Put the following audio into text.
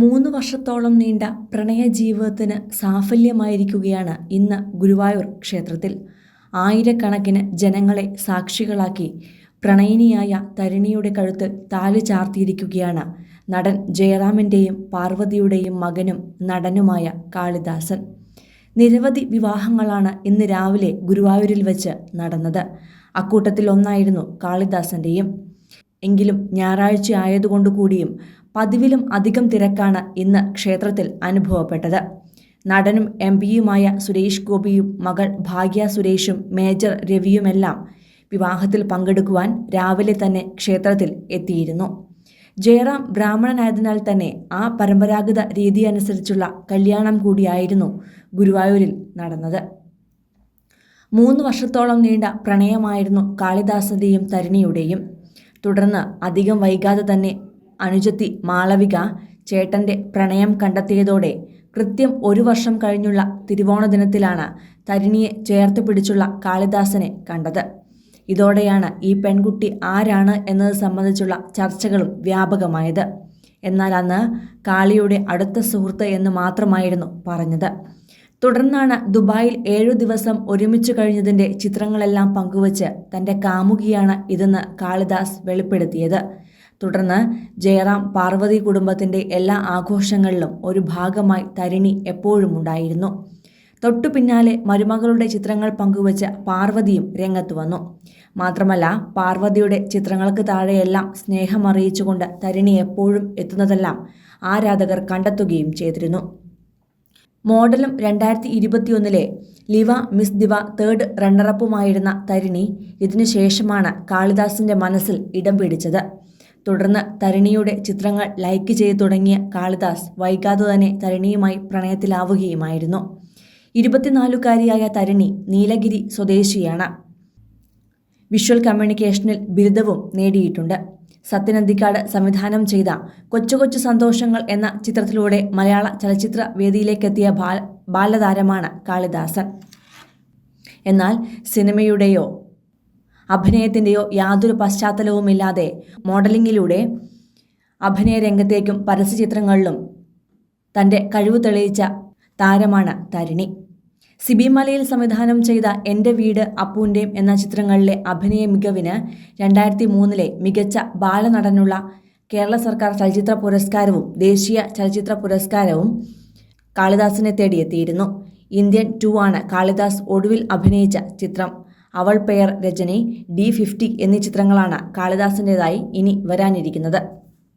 മൂന്ന് വർഷത്തോളം നീണ്ട പ്രണയ ജീവിതത്തിന് സാഫല്യമായിരിക്കുകയാണ് ഇന്ന് ഗുരുവായൂർ ക്ഷേത്രത്തിൽ. ആയിരക്കണക്കിന് ജനങ്ങളെ സാക്ഷികളാക്കി പ്രണയിനിയായ തരിണിയുടെ കഴുത്ത് താലി ചാർത്തിയിരിക്കുകയാണ് നടൻ ജയറാമിന്റെയും പാർവതിയുടെയും മകനും നടനുമായ കാളിദാസൻ. നിരവധി വിവാഹങ്ങളാണ് ഇന്ന് രാവിലെ ഗുരുവായൂരിൽ വെച്ച് നടന്നത്. അക്കൂട്ടത്തിൽ ഒന്നായിരുന്നു കാളിദാസന്റെയും എങ്കിലും ഞായറാഴ്ച ആയതുകൊണ്ട് കൂടിയും പതിവിലും അധികം തിരക്കാണ് ഇന്ന് ക്ഷേത്രത്തിൽ അനുഭവപ്പെട്ടത്. നടനും എം പിയുമായ സുരേഷ് ഗോപിയും മകൾ ഭാഗ്യ സുരേഷും മേജർ രവിയുമെല്ലാം വിവാഹത്തിൽ പങ്കെടുക്കുവാൻ രാവിലെ തന്നെ ക്ഷേത്രത്തിൽ എത്തിയിരുന്നു. ജയറാം ബ്രാഹ്മണനായതിനാൽ തന്നെ ആ പരമ്പരാഗത രീതി അനുസരിച്ചുള്ള കല്യാണം കൂടിയായിരുന്നു ഗുരുവായൂരിൽ നടന്നത്. മൂന്ന് വർഷത്തോളം നീണ്ട പ്രണയമായിരുന്നു കാളിദാസന്റെയും തരിണിയുടെയും. തുടർന്ന് അധികം വൈകാതെ തന്നെ അനുജത്തി മാളവിക ചേട്ടന്റെ പ്രണയം കണ്ടെത്തിയതോടെ കൃത്യം ഒരു വർഷം കഴിഞ്ഞുള്ള തിരുവോണ ദിനത്തിലാണ് തരിണിയെ ചേർത്ത് പിടിച്ചുള്ള കാളിദാസനെ കണ്ടത്. ഇതോടെയാണ് ഈ പെൺകുട്ടി ആരാണ് എന്നത് സംബന്ധിച്ചുള്ള ചർച്ചകളും വ്യാപകമായത്. എന്നാൽ അന്ന് കാളിയുടെ അടുത്ത സുഹൃത്ത് എന്ന് മാത്രമായിരുന്നു പറഞ്ഞത്. തുടർന്നാണ് ദുബായിൽ ഏഴു ദിവസം ഒരുമിച്ച് കഴിഞ്ഞതിന്റെ ചിത്രങ്ങളെല്ലാം പങ്കുവച്ച് തന്റെ കാമുകിയാണ് ഇതെന്ന് കാളിദാസ് വെളിപ്പെടുത്തിയത്. തുടർന്ന് ജയറാം പാർവതി കുടുംബത്തിന്റെ എല്ലാ ആഘോഷങ്ങളിലും ഒരു ഭാഗമായി തരിണി എപ്പോഴും ഉണ്ടായിരുന്നു. തൊട്ടു പിന്നാലെ മരുമകളുടെ ചിത്രങ്ങൾ പങ്കുവച്ച് പാർവതിയും രംഗത്ത് വന്നു. മാത്രമല്ല പാർവതിയുടെ ചിത്രങ്ങൾക്ക് താഴെയെല്ലാം സ്നേഹം അറിയിച്ചുകൊണ്ട് തരിണി എപ്പോഴും എത്തുന്നതെല്ലാം ആരാധകർ കണ്ടെത്തുകയും ചെയ്തിരുന്നു. മോഡലും രണ്ടായിരത്തി ഇരുപത്തിയൊന്നിലെ ലിവ മിസ് ദിവ തേർഡ് റണ്ണറപ്പുമായിരുന്ന തരിണി ഇതിനുശേഷമാണ് കാളിദാസിന്റെ മനസ്സിൽ ഇടം പിടിച്ചത്. തുടർന്ന് തരിണിയുടെ ചിത്രങ്ങൾ ലൈക്ക് ചെയ്തു തുടങ്ങിയ കാളിദാസ് വൈകാതെ തന്നെ തരിണിയുമായി പ്രണയത്തിലാവുകയുമായിരുന്നു. ഇരുപത്തിനാലുകാരിയായ തരിണി നീലഗിരി സ്വദേശിയാണ്. വിഷ്വൽ കമ്മ്യൂണിക്കേഷനിൽ ബിരുദവും നേടിയിട്ടുണ്ട്. സത്യനന്ദിക്കാട് സംവിധാനം ചെയ്ത കൊച്ചു കൊച്ചു സന്തോഷങ്ങൾ എന്ന ചിത്രത്തിലൂടെ മലയാള ചലച്ചിത്ര വേദിയിലേക്കെത്തിയ ബാല ബാലതാരമാണ് കാളിദാസൻ. എന്നാൽ സിനിമയുടെയോ അഭിനയത്തിന്റെയോ യാതൊരു പശ്ചാത്തലവുമില്ലാതെ മോഡലിങ്ങിലൂടെ അഭിനയ രംഗത്തേക്കും പരസ്യചിത്രങ്ങളിലും തന്റെ കഴിവ് തെളിയിച്ച താരമാണ് തരിണി. സിബി മലയിൽ സംവിധാനം ചെയ്ത എന്റെ വീട് അപ്പൂന്റെയും എന്ന ചിത്രങ്ങളിലെ അഭിനയ മികവിന് രണ്ടായിരത്തി മൂന്നിലെ മികച്ച ബാലനടനുള്ള കേരള സർക്കാർ ചലച്ചിത്ര പുരസ്കാരവും ദേശീയ ചലച്ചിത്ര പുരസ്കാരവും കാളിദാസിനെ തേടിയെത്തിയിരുന്നു. ഇന്ത്യൻ ടു ആണ് കാളിദാസ് ഒടുവിൽ അഭിനയിച്ച ചിത്രം. അവൾ പെയർ രചനി ഡി ഫിഫ്റ്റി എന്നീ ചിത്രങ്ങളാണ് കാളിദാസിന്റെതായി ഇനി വരാനിരിക്കുന്നത്.